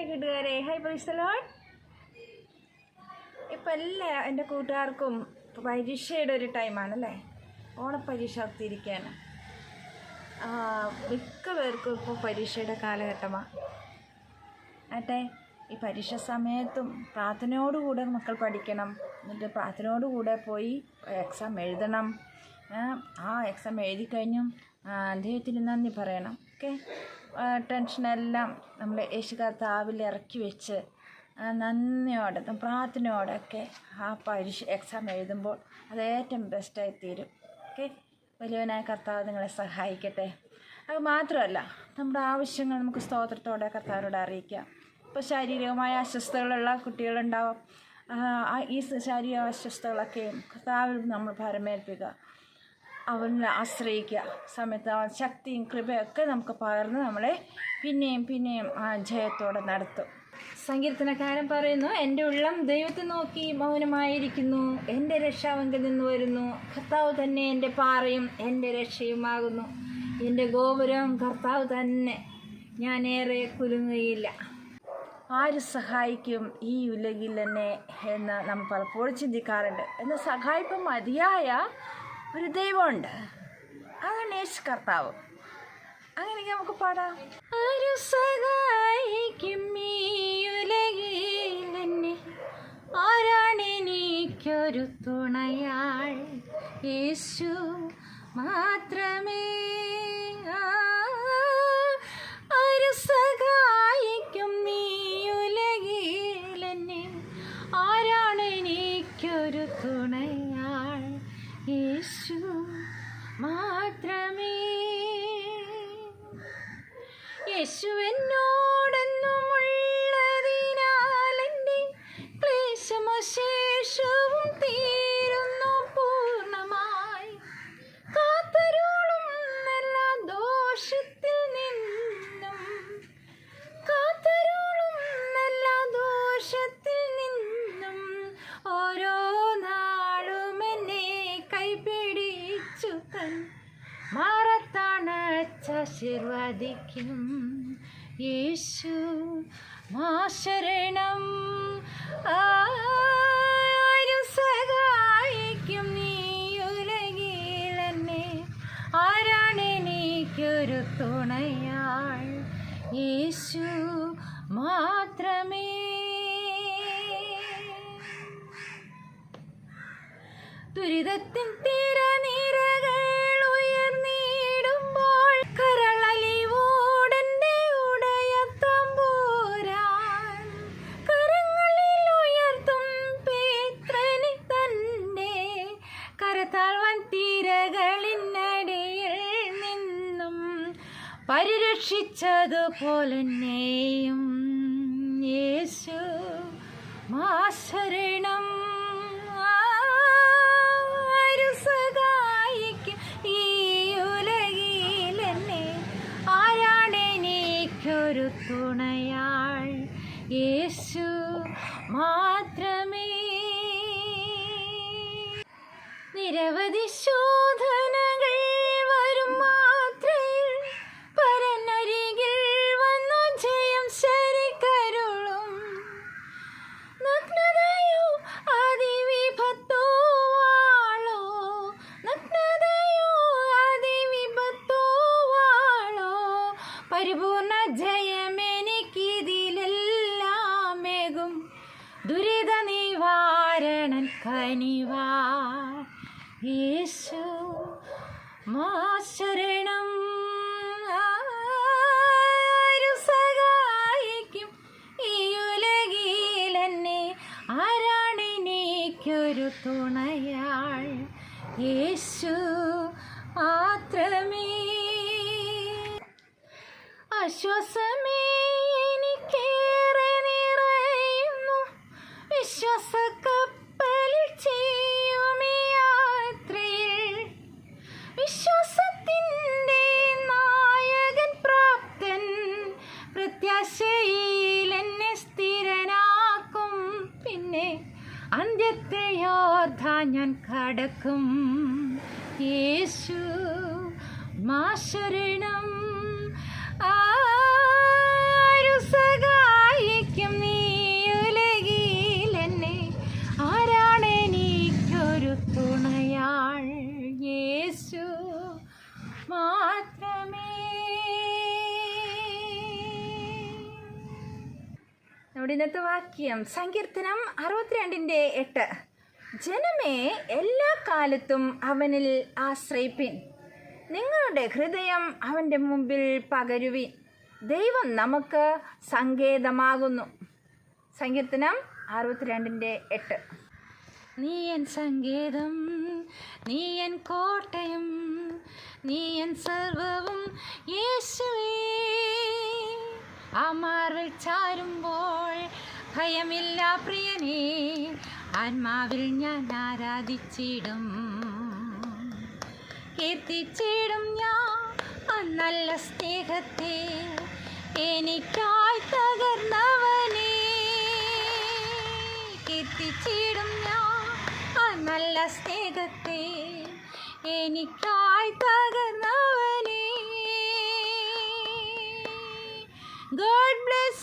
Hi കൂട്ടുകാരെ. Hi പ്രൈസലോൺ ഇപ്പം എല്ലാ എന്റെ കൂട്ടുകാർക്കും പരീക്ഷയുടെ ഒരു ടൈമാണല്ലേ ഓണപ്പരീക്ഷ എത്തിയിരിക്കുകയാണ് മിക്ക പേർക്കും ഇപ്പോൾ പരീക്ഷയുടെ കാലഘട്ടമാണ് ആട്ടെ ഈ പരീക്ഷ സമയത്തും പ്രാർത്ഥനയോടുകൂടെ മക്കൾ പഠിക്കണം. എന്നിട്ട് പ്രാർത്ഥനയോടുകൂടെ പോയി എക്സാം എഴുതണം. ആ, എക്സാം എഴുതി കഴിഞ്ഞും ദൈവത്തിന് നന്ദി പറയണം. ഓക്കെ? ടെൻഷനെല്ലാം നമ്മൾ യേശു കർത്താവിൽ ഇറക്കി വെച്ച് നന്ദിയോടെ പ്രാർത്ഥനയോടെ ഒക്കെ ആ പരീക്ഷ എക്സാം എഴുതുമ്പോൾ അത് ഏറ്റവും ബെസ്റ്റായി തീരും. ഓക്കെ? വലിയവനായ കർത്താവ് നിങ്ങളെ സഹായിക്കട്ടെ. അത് മാത്രമല്ല നമ്മുടെ ആവശ്യങ്ങൾ നമുക്ക് സ്തോത്രത്തോടെ കർത്താവിനോട് അറിയിക്കാം. ഇപ്പോൾ ശാരീരികമായ അസ്വസ്ഥതകളുള്ള കുട്ടികളുണ്ടാവും. ഈ ശാരീരിക അസ്വസ്ഥതകളൊക്കെയും കർത്താവിൽ നമ്മൾ ഭരമേൽപ്പിക്കുക. അവനിൽ ആശ്രയിക്കുക. സമയത്ത് അവൻ ശക്തിയും കൃപയൊക്കെ നമുക്ക് പകർന്ന് നമ്മളെ പിന്നെയും പിന്നെയും ആ ജയത്തോടെ നടത്തും. സങ്കീർത്തനക്കാരൻ പറയുന്നു എന്റെ ഉള്ളം ദൈവത്തെ നോക്കി മൗനമായിരിക്കുന്നു. എന്റെ രക്ഷാവങ്കിൽ നിന്ന് വരുന്നു. കർത്താവ് തന്നെ എന്റെ പാറയും എന്റെ രക്ഷയുമാകുന്നു. എന്റെ ഗോപുരം കർത്താവ് തന്നെ. ഞാൻ ഏറെ കുലുങ്ങുകയില്ല. ആര് സഹായിക്കും ഈ ഉലകിൽ തന്നെ എന്ന് നമ്മൾ പലപ്പോഴും ചിന്തിക്കാറുണ്ട്. എന്നാൽ സഹായിപ്പം മതിയായ ഒരു ദൈവമുണ്ട്. അതാണ് യേശു കർത്താവ്. അങ്ങനെയൊക്കെ നമുക്ക് പാടാം. ഒരു സഹായിക്കും ഈ ഉലകിൽ തുണയാൾ. യേശു മാത്രമേ. ഒരു ആരു യേശു എന്നോടെന്നും ഉള്ളതിനാൽ എന്റെ ക്ലേശമോ ശേഷവും തീരുന്നു പൂർണമായി. കാത്തരുളും എല്ലാ ദോഷത്തിൽ നിന്നും. കാത്തരുളും എല്ലാ ദോഷത്തിൽ നിന്നും ഓരോ നാളും എന്നെ കൈപിടിച്ചു തൻ. മാറത്തണച്ചാശീർവദിക്കും യേശു മാശരണം. ആരും സഹായിക്കും നീ ഉലകിൽ എന്നെ ആരാണ് എനിക്കൊരു തുണയാൾ? യേശു മാത്രമേ. ദുരിതത്തിൻ തിരനിരകൾ പരിരക്ഷിച്ചതുപോലെന്നെയും യേശു മാശരണം ഈ തുണയാൾ? യേശു മാത്രമേ. നിരവധി ശോധനകൾ പരിപൂർണ ജയമെനിക്കിതിലെല്ലാമേകും. ദുരിത നിവാരണൻ കനിവാ. യേശു മാശരണം. തുണയാൾ. യേശു മാത്രമേ ആശ്വാസമേ എനിക്കേറെ നിറയുന്നു. വിശ്വാസ കപ്പലിൽ ചെയ്യും യാത്രയിൽ. വിശ്വാസത്തിന്റെ നായകൻ പ്രാപ്തൻ. പ്രത്യാശയിൽ എന്നെ സ്ഥിരനാക്കും. പിന്നെ അന്ത്യത്തെ യോദ്ധ ഞാൻ കടക്കും. യേശു മാശരണം യേശു മാത്രമേ. നമ്മുടെ ഇന്നത്തെ വാക്യം സങ്കീർത്തനം അറുപത്തിരണ്ടിന്റെ എട്ട്. ജനമേ എല്ലാ കാലത്തും അവനിൽ ആശ്രയിപ്പിൻ. നിങ്ങളുടെ ഹൃദയം അവന്റെ മുമ്പിൽ പകരുവിൻ. ദൈവം നമുക്ക് സങ്കേതമാകുന്നു. സങ്കീർത്തനം അറുപത്തിരണ്ടിന്റെ എട്ട്. നീ എൻ സംഗീതം നീ എൻ കോട്ടയം നീ എൻ സർവവും യേശുവേ. ആ ചാരുമ്പോൾ ഭയമില്ല പ്രിയനേ ആത്മാവിൽ ഞാൻ ആരാധിച്ചിടും. കീർത്തിച്ചിടും ഞാൻ ആ നല്ല സ്നേഹത്തെ എനിക്കായി തകർന്നവനെ. കീർത്തിച്ചിടും നല്ല സ്നേഹത്തെ എനിക്കായി തകർന്നവനെ. God bless